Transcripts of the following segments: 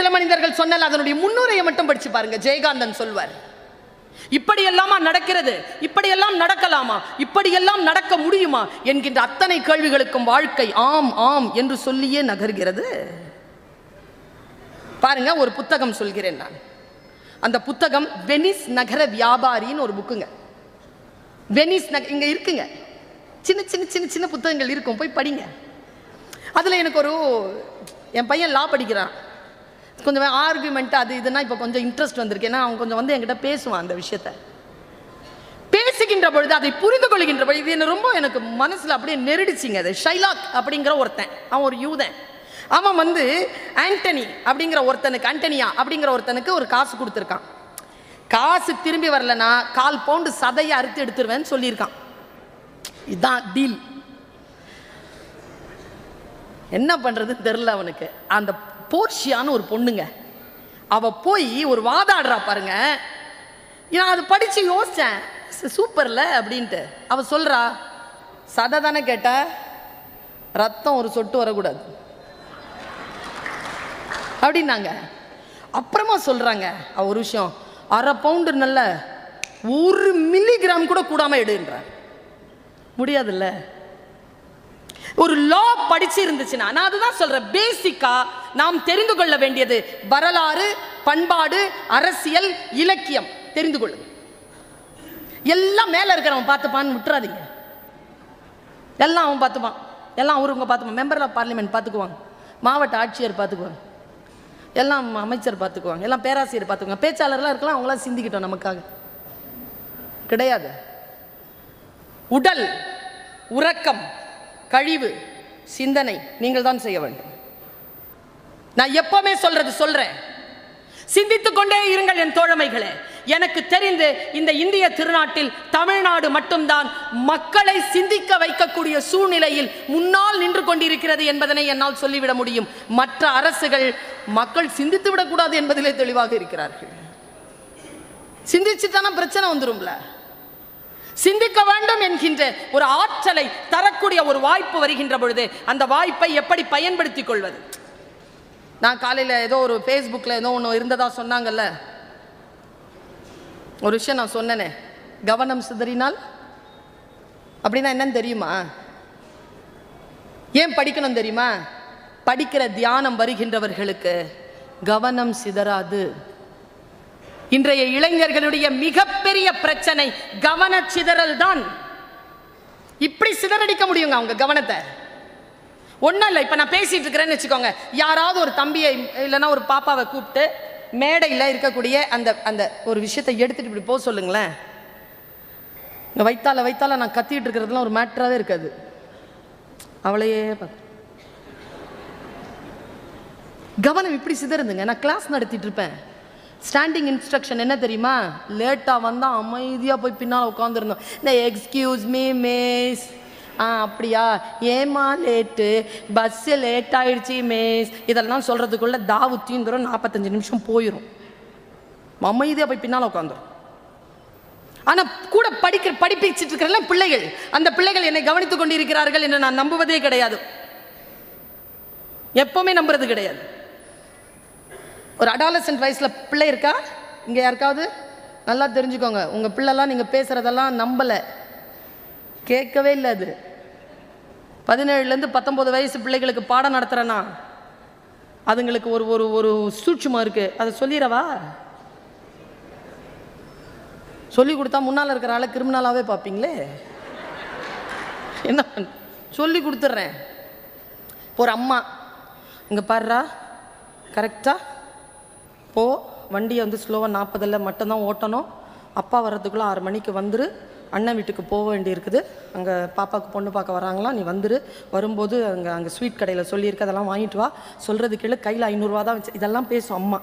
சில மனிதர்கள் சொன்னால் அதனுடைய முன்னுரையை மட்டும் படிச்சு பாருங்க. ஜெயகாந்தன் சொல்வார். இப்படி எல்லாமா நடக்கிறது? இப்படியெல்லாம் நடக்கலாமா? இப்படியெல்லாம் நடக்க முடியுமா? என்கின்ற அத்தனை கேள்விகளுக்கும் வாழ்க்கை ஆம் ஆம் என்று சொல்லியே நகர்கிறது. பாருங்க ஒரு புத்தகம் சொல்கிறேன் நான். அந்த புத்தகம் வெனிஸ் நகர வியாபாரின்னு ஒரு புக்குங்க. வெனிஸ் நக இங்க இருக்குங்க. சின்ன சின்ன சின்ன சின்ன புத்தகங்கள் இருக்கும். போய் படிங்க. அதுல எனக்கு ஒரு என் பையன் லா படிக்கிறான். கொஞ்சம் ஆர்குமெண்ட் அது இதுனா இப்போ கொஞ்சம் இன்ட்ரெஸ்ட் வந்திருக்கு. ஏன்னா அவன் கொஞ்சம் வந்து என்கிட்ட பேசுவான் அந்த விஷயத்த. பேசுகின்ற பொழுது அதை புரிந்து கொள்கின்ற பொழுது இது என்ன ரொம்ப எனக்கு மனசில் அப்படியே நெருடிச்சிங்க அது. ஷைலாக் அப்படிங்கிற ஒருத்தன். அவன் ஒரு யூதன். அவன் வந்து ஆண்டனி அப்படிங்கிற ஒருத்தனுக்கு ஆண்டனியா அப்படிங்கிற ஒருத்தனுக்கு ஒரு காசு கொடுத்துருக்கான். காசு திரும்பி வரலனா கால் பவுண்டு சதையை அறுத்து எடுத்துருவேன்னு சொல்லியிருக்கான். இதுதான் டீல் என்ன பண்ணுறதுன்னு தெரில அவனுக்கு. அந்த போர்ஷியான்னு ஒரு பொண்ணுங்க. அவள் போய் ஒரு வாதாடுறா பாருங்க. நான் அதை படித்து யோசிச்சேன். சூப்பரில் சூப்பர்ல அப்படின்ட்டு. அவள் சொல்கிறா சதை தானே கேட்ட? ரத்தம் ஒரு சொட்டு வரக்கூடாது. அப்படின்னாங்க. அப்புறமா சொல்கிறாங்க அவ ஒரு விஷயம் அரை பவுண்டு நல்ல ஒரு மில்லிகிராம் கூட கூடாமல் எடுன்றார் முடியாதுல்ல. ஒரு லா படிச்சு இருந்துச்சுன்னா நான் அதுதான் சொல்கிறேன் பேசிக்காக நாம் தெரிந்து கொள்ள வேண்டியது வரலாறு பண்பாடு அரசியல் இலக்கியம். தெரிந்து கொள்ளுங்க எல்லாம் மேல இருக்கிறவன் பார்த்துப்பான்னு விட்டுறாதீங்க. எல்லாம் அவன் பார்த்துப்பான். எல்லாம் அவருங்க பார்த்துப்பான். மெம்பர் ஆஃப் பார்லிமெண்ட் பார்த்துக்குவாங்க. மாவட்ட ஆட்சியர் பார்த்துக்குவாங்க. எல்லாம் அமைச்சர் பார்த்துக்குவாங்க. எல்லாம் பேராசிரியர் பார்த்துக்குவாங்க. பேச்சாளர்லாம் இருக்கலாம் அவங்களாம் சிந்திக்கிட்டோம் நமக்காக. கிடையாது. உடல் உறக்கம் கழிவு சிந்தனை நீங்கள் தான் செய்ய வேண்டும். நான் எப்பவுமே சொல்றது சொல்றேன். சிந்தித்துக் கொண்டே இருங்கள் என் தோழமைகளே. எனக்கு தெரிந்து இந்த இந்திய திருநாட்டில் தமிழ்நாடு மட்டும்தான் மக்களை சிந்திக்க வைக்கக்கூடிய சூழ்நிலையில் முன்னால் நின்று கொண்டிருக்கிறது என்பதனை என்னால் சொல்லிவிட முடியும். மற்ற அரசுகள் மக்கள் சிந்தித்து விடக்கூடாது என்பதிலே தெளிவாக இருக்கிறார்கள். சிந்திச்சுட்டானா பிரச்சனை வந்துரும்ல? சிந்திக்க வேண்டும் என்கின்ற ஒரு ஆற்றலை தரக்கூடிய ஒரு வாய்ப்பு வருகின்ற பொழுது அந்த வாய்ப்பை எப்படி பயன்படுத்திக் கொள்வது? நான் காலையில் ஏதோ ஒரு ஃபேஸ்புக்கில் ஏதோ ஒன்று இருந்ததா சொன்னாங்கல்ல? ஒரு விஷயம் நான் சொன்னேனே. கவனம் சிதறினால்? அப்படின்னா என்னன்னு தெரியுமா? ஏன் படிக்கணும் தெரியுமா? படிக்கிற தியானம் வருகின்றவர்களுக்கு கவனம் சிதறாது. இன்றைய இளைஞர்களுடைய மிகப்பெரிய பிரச்சனை கவனச்சிதறல் தான். இப்படி சிதறடிக்க முடியுங்க அவங்க கவனத்தை. ஒன்றும் இல்லை இப்போ நான் பேசிகிட்டு இருக்கிறேன்னு வச்சுக்கோங்க. யாராவது ஒரு தம்பியை இல்லைன்னா ஒரு பாப்பாவை கூப்பிட்டு மேடையில் இருக்கக்கூடிய அந்த அந்த ஒரு விஷயத்தை எடுத்துட்டு இப்படி போக சொல்லுங்களேன். இங்கே வைத்தால வைத்தால நான் கத்திட்டு இருக்கிறதுலாம் ஒரு மேட்டராகவே இருக்காது. அவளையே பார்த்து. கவனம் இப்படி சிதறுதுங்க. நான் கிளாஸ் நடத்திட்டு இருப்பேன். ஸ்டாண்டிங் இன்ஸ்ட்ரக்ஷன் என்ன தெரியுமா? லேட்டாக வந்தால் அமைதியாக போய் பின்னால் உட்காந்துருந்தோம் இந்த எக்ஸ்கியூஸ் மீ மேஸ் ஆ அப்படியா? ஏமா லேட்டு? பஸ்ஸு லேட் ஆயிடுச்சு மேஸ் இதெல்லாம் சொல்கிறதுக்குள்ளே தாவு தீந்துரும். நாற்பத்தஞ்சு நிமிஷம் போயிடும் அமைதியாக போய் பின்னால் உட்காந்துரும். ஆனால் கூட படிக்கிற படிப்பிச்சிட்டு இருக்கிற பிள்ளைகள். அந்த பிள்ளைகள் என்னை கவனித்துக் கொண்டிருக்கிறார்கள் என்று நான் நம்புவதே கிடையாது. எப்பவுமே நம்புறது கிடையாது. ஒரு அடாலசன்ட் வயசில் பிள்ளை இருக்கா? இங்கே யாருக்காவது? நல்லா தெரிஞ்சுக்கோங்க. உங்கள் பிள்ளைலாம் நீங்கள் பேசுகிறதெல்லாம் நம்பலை. கேட்கவே இல்லை அது. பதினேழுலேருந்து பத்தொம்போது வயசு பிள்ளைகளுக்கு பாடம் நடத்துகிறேன்னா அதுங்களுக்கு ஒரு ஒரு ஒரு சூட்சமாக இருக்குது அதை சொல்லிடவா? சொல்லி கொடுத்தா முன்னால் இருக்கிற ஆளை கிரிமினலாகவே பார்ப்பீங்களே? என்ன சொல்லி கொடுத்துட்றேன். இப்போ ஒரு அம்மா இங்கே பாடுறா கரெக்டாக போ வண்டியை வந்து ஸ்லோவாக நாற்பதில் மட்டும்தான் ஓட்டணும். அப்பா வர்றதுக்குள்ளே ஆறு மணிக்கு வந்துரு. அண்ணன் வீட்டுக்கு போக வேண்டியிருக்குது. அங்கே பாப்பாவுக்கு பொண்ணு பார்க்க வராங்களாம் நீ வந்துரு. வரும்போது அங்கே அங்கே ஸ்வீட் கடையில் சொல்லியிருக்கு. அதெல்லாம் வாங்கிட்டு வா. சொல்கிறது கீழே கையில் ஐநூறுரூவா தான் வச்சு இதெல்லாம் பேசும் அம்மா.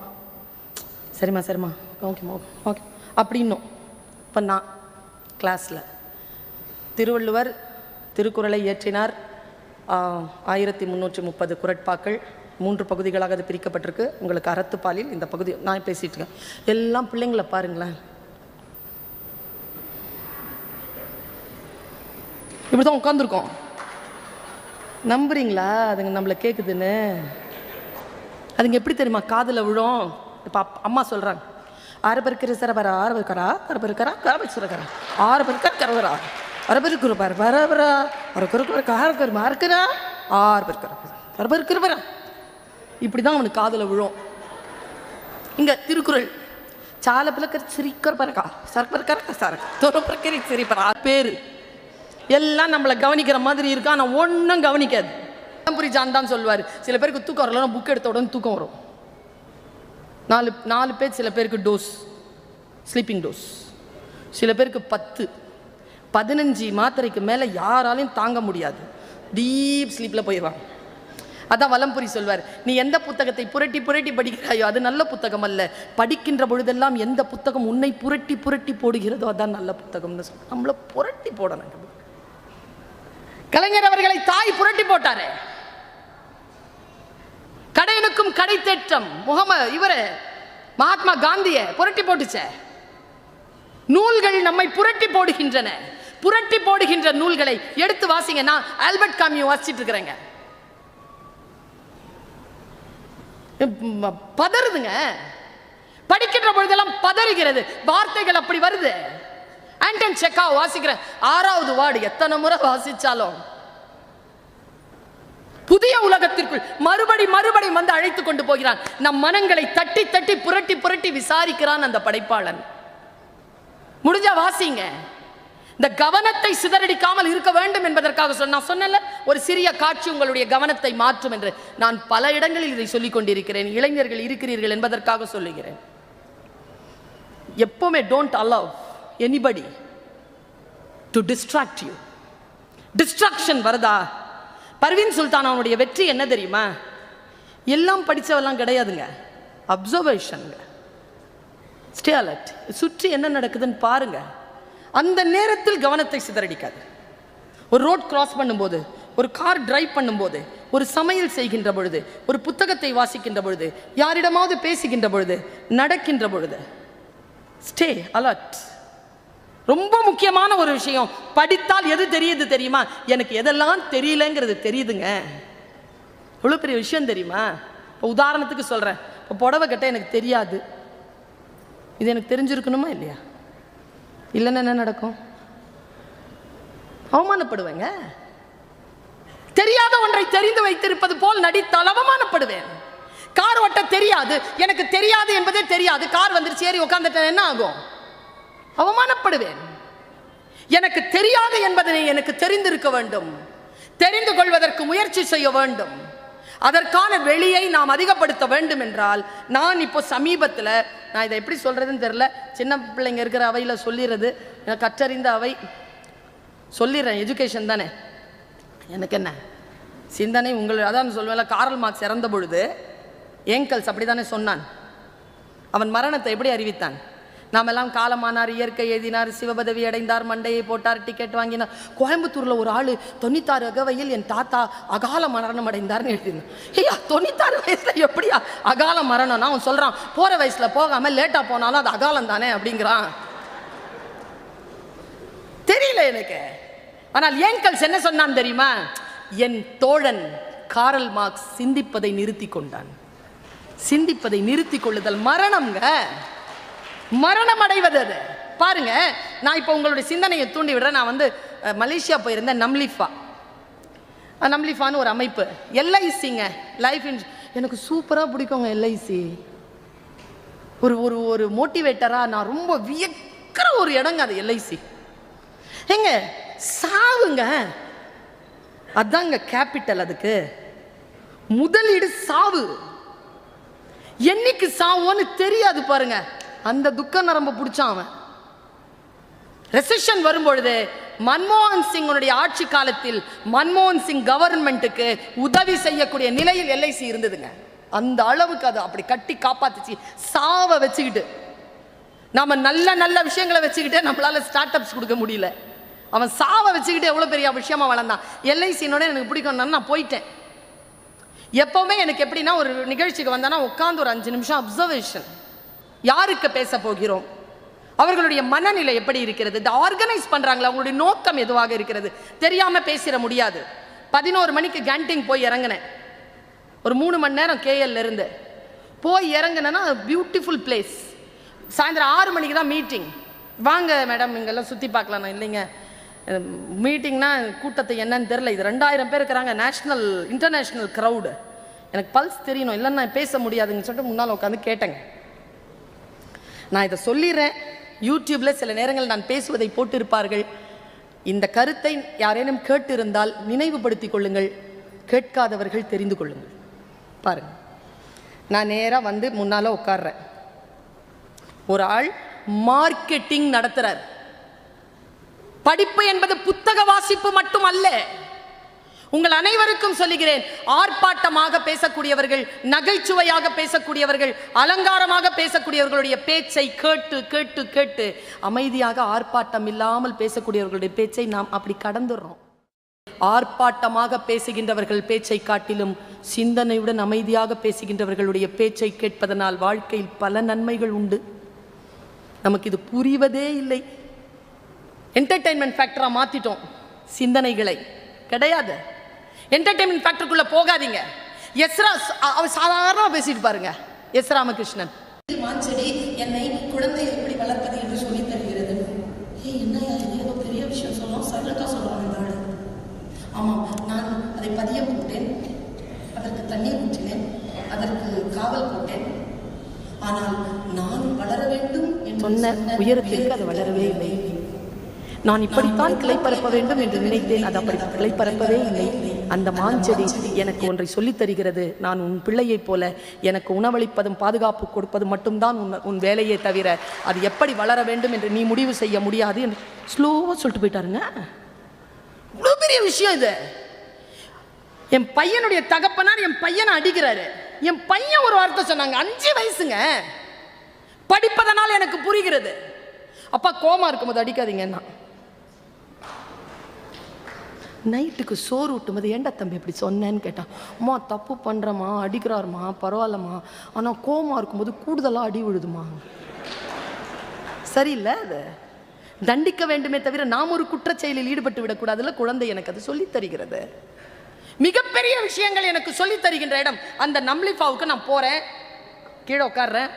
சரிம்மா சரிம்மா. ஓகேம்மா ஓகே ஓகே. அப்படின்னும். இப்போ நான் கிளாஸில் திருவள்ளுவர் திருக்குறளை இயற்றினார். ஆயிரத்தி முந்நூற்றி முப்பது குரட்பாக்கள். மூன்று பகுதிகளாக அது பிரிக்கப்பட்டிருக்கு. உங்களுக்கு அறத்துப்பாலில் இந்த பகுதி நான் பேசிகிட்டு இருக்கேன். எல்லாம் பிள்ளைங்கள பாருங்களேன். இப்படி தான் உட்காந்துருக்கோம் நம்புறீங்களா? அதுங்க நம்மளை கேட்குதுன்னு அதுங்க எப்படி தெரியுமா? காதில் விழும். இப்போ அம்மா சொல்கிறாங்க ஆறு பேருக்கு சிறபரா ஆறு பேருக்கரா ஆறு பேருக்கரா கரபை சுரகரா ஆறு பேருக்கா கரவரா அரை பேருக்கு குருபார். வரவரா அரை குறுக்கு ஆறு கருமா இருக்கிறா ஆறு பேருக்கு அரை பேருக்கு இருவரா இப்படி தான் அவனுக்கு காதில் விழும். இங்கே திருக்குறள். சால பிளக்கர் சிரிக்கர் பறக்கா சரக்கு பறக்கா சரக்கு தொரப்பிறக்கரை சிரிப்பரா. பேர். எல்லாம் நம்மளை கவனிக்கிற மாதிரி இருக்கும் ஆனால் ஒன்றும் கவனிக்காது. புரி ஜான் தான் சொல்லுவார் சில பேருக்கு தூக்கம் வரலாம் புக் எடுத்த உடனே தூக்கம் வரும். நாலு நாலு பேர் சில பேருக்கு டோஸ் ஸ்லீப்பிங் டோஸ் சில பேருக்கு பத்து. பதினஞ்சு மாத்திரைக்கு மேலே யாராலையும் தாங்க முடியாது. டீப் ஸ்லீப்பில் போயிடுவாங்க. அதான் வலம்புரி சொல்வார் நீ எந்த புத்தகத்தை புரட்டி புரட்டி படிக்கிறாயோ அது நல்ல புத்தகம் அல்ல. படிக்கின்ற பொழுதெல்லாம் எந்த புத்தகம் உன்னை புரட்டி புரட்டி போடுகிறதோ அதான் நல்ல புத்தகம்னு சொல்ல நம்மளை புரட்டி போடணும். கலைஞர் அவர்களை தாய் புரட்டி போட்டாரு. கடையனுக்கும் கடை தேற்றம் முகம இவரு மகாத்மா காந்திய புரட்டி போட்டுச்சே. நூல்கள் நம்மை புரட்டி போடுகின்றன. புரட்டி போடுகின்ற நூல்களை எடுத்து வாசிங்க. நான் ஆல்பர்ட் காமியோ வாசிச்சிட்டு இருக்கிறேங்க. பதறுதுங்க. படிக்கின்ற பொழுதெல்லாம் பதறுகிறது. வார்த்தைகள் அப்படி வருது. ஆண்டன் செக்கா வாசிக்கிறேன் ஆறாவது வார்டு எத்தனை முறை வாசிச்சாலும் புதிய உலகத்திற்குள் மறுபடி மறுபடி வந்து அழைத்து கொண்டு போகிறான். நம் மனங்களை தட்டி தட்டி புரட்டி புரட்டி விசாரிக்கிறான் அந்த படைப்பாளன். முடிஞ்சா வாசிங்க. இந்த கவனத்தை சிதறடிக்காமல் இருக்க வேண்டும் என்பதற்காக சொன்ன நான் சொன்னல ஒரு சிறிய காட்சி உங்களுடைய கவனத்தை மாற்றும் என்று. நான் பல இடங்களில் இதை சொல்லிக் கொண்டிருக்கிறேன். இளைஞர்கள் இருக்கிறீர்கள் என்பதற்காக சொல்லுகிறேன். எப்பவுமே don't allow anybody to distract you distraction வருதா? பர்வீன் சுல்தான் அவனுடைய வெற்றி என்ன தெரியுமா? எல்லாம் படிச்சவெல்லாம் கிடையாதுங்க. அப்சர்வேஷனுங்க ஸ்டே அலர்ட் சுற்றி என்ன நடக்குதுன்னு பாருங்க. அந்த நேரத்தில் கவனத்தை சிதறடிக்காது. ஒரு ரோட் கிராஸ் பண்ணும்போது ஒரு கார் டிரைவ் பண்ணும்போது ஒரு சமையல் செய்கின்ற பொழுது ஒரு புத்தகத்தை வாசிக்கின்ற பொழுது யாரிடமாவது பேசுகின்ற பொழுது நடக்கின்ற பொழுது. ஸ்டே அலர்ட் ரொம்ப முக்கியமான ஒரு விஷயம். படித்தால் எது தெரியுது தெரியுமா? எனக்கு எதெல்லாம் தெரியலங்கிறது தெரியுதுங்க. இவ்வளோ பெரிய விஷயம் தெரியுமா? இப்போ உதாரணத்துக்கு சொல்கிறேன் இப்போ புடவை கட்ட எனக்கு தெரியாது. இது எனக்கு தெரிஞ்சிருக்கணுமா இல்லையா? இல்லைன்னா என்ன நடக்கும்? அவமானப்படுவேங்க. தெரியாத ஒன்றை தெரிந்து வைத்திருப்பது போல் நடித்தால் அவமானப்படுவேன். கார் ஓட்ட தெரியாது. எனக்கு தெரியாது என்பதே தெரியாது. கார் வந்துருச்சு ஏறி உட்காந்துட்டேன் என்ன ஆகும்? அவமானப்படுவேன். எனக்கு தெரியாது என்பதனை எனக்கு தெரிந்திருக்க வேண்டும். தெரிந்து கொள்வதற்கு முயற்சி செய்ய வேண்டும். அதற்கான வெளியை நாம் அதிகப்படுத்த வேண்டும் என்றால் நான் இப்போ சமீபத்தில் நான் இதை எப்படி சொல்கிறதுன்னு தெரில சின்ன பிள்ளைங்க இருக்கிற அவையில் சொல்லிடுறது எனக்கு கற்றறிந்த அவை. சொல்லிடுறேன் எஜுகேஷன் தானே. எனக்கு என்ன? சிந்தனை உங்கள் அதான் சொல்லுவேன்ல காரல் மார்க்ஸ் இறந்த பொழுது ஏங்கல்ஸ் அப்படி தானே சொன்னான். அவன் மரணத்தை எப்படி அறிவித்தான்? நாமெல்லாம் காலமானார் இயற்கை எழுதினார் சிவபதவி அடைந்தார் மண்டையை போட்டார் டிக்கெட் வாங்கினார். கோயம்புத்தூரில் ஒரு ஆள் தொண்ணூத்தாறு அகவையில் என் தாத்தா அகால மரணம் அடைந்தார்னு எழுதினான் ஐயா தொண்ணூத்தாறு வயசில் எப்படியா அகால மரணம்னா அவன் சொல்கிறான் போகிற வயசில் போகாம லேட்டாக போனாலும் அது அகாலம் தானே அப்படிங்கிறான். தெரியல எனக்கு. ஆனால் ஏங்கல்ஸ் என்ன சொன்னான் தெரியுமா? என் தோழன் காரல் மார்க்ஸ் சிந்திப்பதை நிறுத்தி கொண்டான். சிந்திப்பதை நிறுத்தி கொள்ளுதல் மரணம்ங்க. மரணம் அடைவது அது பாருங்க நான் இப்போ உங்களுடைய சிந்தனையை தூண்டி விடுறேன். நான் வந்து மலேசியா போயிருந்தேன் நம்லிஃபா. நம்லிஃபான்னு ஒரு அமைப்பு. எல்ஐசிங்க லைஃப் இன்ஸ் எனக்கு சூப்பராக பிடிக்குங்க எல்ஐசி. ஒரு ஒரு ஒரு மோட்டிவேட்டராக நான் ரொம்ப வியக்கிற ஒரு இடங்க அது எல்ஐசி. ஏங்க சாவுங்க அதாங்க கேபிட்டல் அதுக்கு. முதலீடு சாவு. என்னைக்கு சாவோன்னு தெரியாது பாருங்க. அந்த துக்க நரம்ப பிடிச்சான் அவன். ரெசிஷன் வரும்பொழுது மன்மோகன் சிங்குடைய ஆட்சி காலத்தில் மன்மோகன் சிங் கவர்மெண்ட்டுக்கு உதவி செய்யக்கூடிய நிலையில் எல்ஐசி இருந்ததுங்க. அந்த அளவுக்கு அது அப்படி கட்டி காப்பாத்துச்சு சாவை வச்சுக்கிட்டு. நாம நல்ல நல்ல விஷயங்களை வச்சுக்கிட்டே நம்மளால ஸ்டார்ட் அப்ஸ் கொடுக்க முடியல. அவன் சாவை வச்சுக்கிட்டு எவ்வளோ பெரிய விஷயமா வளர்ந்தான். எல்ஐசினோட எனக்கு பிடிக்கும்னா நான் போயிட்டேன். எப்பவுமே எனக்கு எப்படின்னா ஒரு நிகழ்ச்சிக்கு வந்தானா உட்காந்து ஒரு அஞ்சு நிமிஷம் அப்சர்வேஷன் யாருக்கு பேச போகிறோம்? அவர்களுடைய மனநிலை எப்படி இருக்கிறது? இந்த ஆர்கனைஸ் பண்ணுறாங்களா அவங்களுடைய நோக்கம் எதுவாக இருக்கிறது? தெரியாமல் பேசிட முடியாது. பதினோரு மணிக்கு கேண்டிங் போய் இறங்கினேன். ஒரு மூணு மணி நேரம் கேஎல்ல இருந்து. போய் இறங்குனேன்னா பியூட்டிஃபுல் பிளேஸ் சாயந்தரம் ஆறு மணிக்கு தான் மீட்டிங் வாங்க மேடம் இங்கெல்லாம் சுற்றி பார்க்கலாம். நான் இல்லைங்க. மீட்டிங்னா கூட்டத்தை என்னன்னு தெரில இது ரெண்டாயிரம் பேர் இருக்கிறாங்க. நேஷ்னல் இன்டர்நேஷ்னல் க்ரௌடு எனக்கு பல்ஸ் தெரியணும். இல்லைன்னா நான் பேச முடியாதுன்னு சொல்லிட்டு முன்னால் உட்காந்து கேட்டேங்க. நான் இதை சொல்லிடுறேன். யூடியூப்பில் சில நேரங்கள் நான் பேசுவதை போட்டிருப்பார்கள். இந்த கருத்தை யாரேனும் கேட்டிருந்தால் நினைவுபடுத்திக் கொள்ளுங்கள். கேட்காதவர்கள் தெரிந்து கொள்ளுங்கள். பாருங்க. நான் நேராக வந்து முன்னால் உட்கார்றேன். ஒரு ஆள் மார்க்கெட்டிங் நடத்துகிறார் படிப்பு என்பது புத்தக வாசிப்பு மட்டும் அல்ல. உங்கள் அனைவருக்கும் சொல்லுகிறேன் ஆர்ப்பாட்டமாக பேசக்கூடியவர்கள் நகைச்சுவையாக பேசக்கூடியவர்கள் அலங்காரமாக பேசக்கூடியவர்களுடைய பேச்சை கேட்டு கேட்டு கேட்டு அமைதியாக ஆர்ப்பாட்டம் இல்லாமல் பேசக்கூடியவர்களுடைய பேச்சை நாம் அப்படி கடந்துடுறோம். ஆர்ப்பாட்டமாக பேசுகின்றவர்கள் பேச்சை காட்டிலும் சிந்தனையுடன் அமைதியாக பேசுகின்றவர்களுடைய பேச்சை கேட்பதனால் வாழ்க்கையில் பல நன்மைகள் உண்டு. நமக்கு இது புரிவதே இல்லை. என்டர்டைன்மெண்ட் ஃபேக்டராக மாற்றிட்டோம் சிந்தனைகளை. கிடையாது. என்டர்டைன்மெண்ட் ஃபேக்டருக்குள்ள போகாதீங்க. எஸ்ரா அவர் சாதாரணமாக பேசிட்டு பாருங்க. எஸ் ராமகிருஷ்ணன். மாஞ்செடி என்னை குழந்தை எப்படி வளர்ப்பது என்று சொல்லித் தருகிறது. ஏய் என்ன ஏதோ பெரிய விஷயம் சொல்லலாம் இந்த ஆளு. ஆமாம் நான் அதை பதிய போட்டேன். அதற்கு தண்ணீர் ஊற்றினேன். அதற்கு காவல் போட்டேன். ஆனால் நான் வளர வேண்டும் என்று சொன்ன உயரத்திற்கு அது வளரவே இல்லை. நான் இப்படித்தான் கிளை பரப்ப வேண்டும் என்று நினைத்தேன். அது அப்படி கிளை பரப்பவே இல்லை. அந்த மாஞ்செடி எனக்கு ஒன்றை சொல்லித் தருகிறது. நான் உன் பிள்ளையைப் போல எனக்கு உணவளிப்பதும் பாதுகாப்பு கொடுப்பது மட்டும்தான் உன் உன் வேலையே தவிர அது எப்படி வளர வேண்டும் என்று நீ முடிவு செய்ய முடியாது என்று ஸ்லோவாக சொல்லிட்டு போயிட்டாருங்க. இவ்வளோ பெரிய விஷயம் இது. என் பையனுடைய தகப்பனார் என் பையனை அடிக்கிறாரு. என் பையன் ஒரு வார்த்தை சொன்னாங்க. அஞ்சு வயசுங்க. படிப்பதனால் எனக்கு புரிகிறது. அப்பா கோமா இருக்கும்போது அடிக்காதீங்கன்னா நைட்டுக்கு சோறு ஊட்டும்போது ஏன்டா தம்பி இப்படி சொன்னேன்னு கேட்டான் அம்மா தப்பு பண்ணுறம்மா அடிக்கிறாருமா பரவாயில்லம்மா. ஆனால் கோமா இருக்கும்போது கூடுதலாக அடி விழுதுமா சரியில்லை அது. தண்டிக்க வேண்டுமே தவிர நாம் ஒரு குற்றச் செயலில் ஈடுபட்டு விடக்கூடாதுல்ல குழந்தை எனக்கு அது சொல்லித் தருகிறது. மிகப்பெரிய விஷயங்கள் எனக்கு சொல்லித் தருகின்ற இடம் அந்த நம்லிஃபாவுக்கு நான் போகிறேன் கீழே உட்காடுறேன்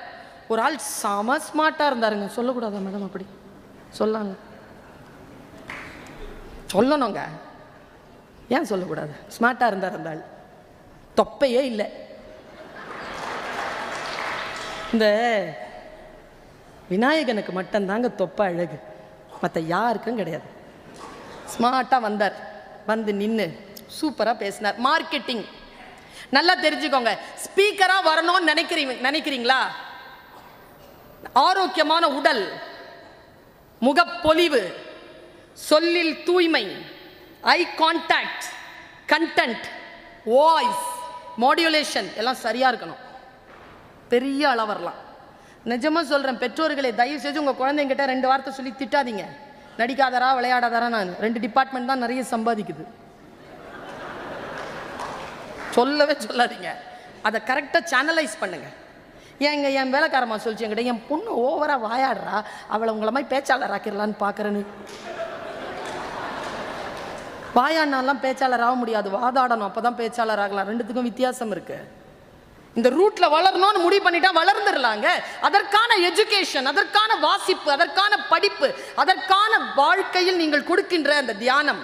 ஒரு ஆள் செம ஸ்மார்ட்டாக இருந்தாருங்க. சொல்லக்கூடாதா மேடம் அப்படி? சொல்லாங்க. சொல்லணுங்க. ஏன் சொல்லக்கூடாது? ஸ்மார்ட்டாக இருந்தார் இருந்தாள் தொப்பையே இல்லை. இந்த விநாயகனுக்கு மட்டும்தாங்க தொப்பை அழகு. மற்ற யாருக்கும் கிடையாது. ஸ்மார்ட்டாக வந்தார். வந்து நின்று சூப்பராக பேசினார். மார்க்கெட்டிங் நல்லா தெரிஞ்சுக்கோங்க. ஸ்பீக்கராக வரணும்னு நினைக்கிறீங்க நினைக்கிறீங்களா? ஆரோக்கியமான உடல் முகப்பொலிவு சொல்லில் தூய்மை eye contact content voice modulation எல்லாம் சரியாக இருக்கணும். பெரிய அளவரலாம் நிஜமாக சொல்கிறேன் பெற்றோர்களே தயவு செஞ்சு உங்கள் குழந்தைங்கிட்ட ரெண்டு வார்த்தை சொல்லி திட்டாதீங்க. நடிக்காதரா விளையாடாதாரா நான். ரெண்டு டிபார்ட்மெண்ட் தான் நிறைய சம்பாதிக்குது. சொல்லவே சொல்லாதீங்க. அதை கரெக்டாக சேனலைஸ் பண்ணுங்கள் ஏங்க என் வேலைக்காரமாக சொல்லிச்சு என்கிட்ட என் பொண்ணு ஓவராக வாயாடுறா. அவளை உங்களை மாதிரி பேச்சாளர் ஆக்கிடலான்னு பார்க்குறேன்னு வாயாண்ணாலாம் பேச்சாளர் ஆக முடியாது. வாதாடணும். அப்போ தான் பேச்சாளர் ஆகலாம். ரெண்டுத்துக்கும் வித்தியாசம் இருக்கு. இந்த ரூட்ல வளரணும்னு முடிவு பண்ணிட்டா வளர்ந்துடலாங்க அதற்கான எஜுகேஷன் அதற்கான வாசிப்பு அதற்கான படிப்பு அதற்கான வாழ்க்கையில் நீங்கள் கொடுக்கின்ற அந்த தியானம்.